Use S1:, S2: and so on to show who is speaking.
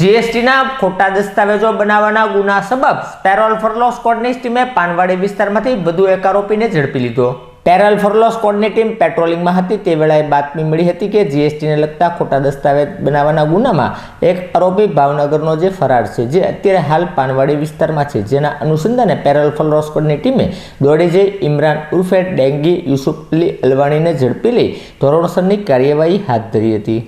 S1: જીએસટીના ખોટા દસ્તાવેજો બનાવવાના ગુના સબબ પેરોલ ફરલો સ્કોડની ટીમે પાનવાડી વિસ્તારમાંથી વધુ એક આરોપીને ઝડપી લીધો. પેરોલ ફરલો સ્કોડની ટીમ પેટ્રોલિંગમાં હતી તે વેળાએ બાતમી મળી હતી કે જીએસટીને લગતા ખોટા દસ્તાવેજ બનાવવાના ગુનામાં એક આરોપી ભાવનગરનો જે ફરાર છે, જે અત્યારે હાલ પાનવાડી વિસ્તારમાં છે, જેના અનુસંધાને પેરોલ ફરલો સ્કોડની ટીમે દોડી જઈ ઇમરાન ઉર્ફે ડેંગી યુસુફ અલી અલવાણીને ઝડપી લઈ ધોરણસરની કાર્યવાહી હાથ ધરી હતી.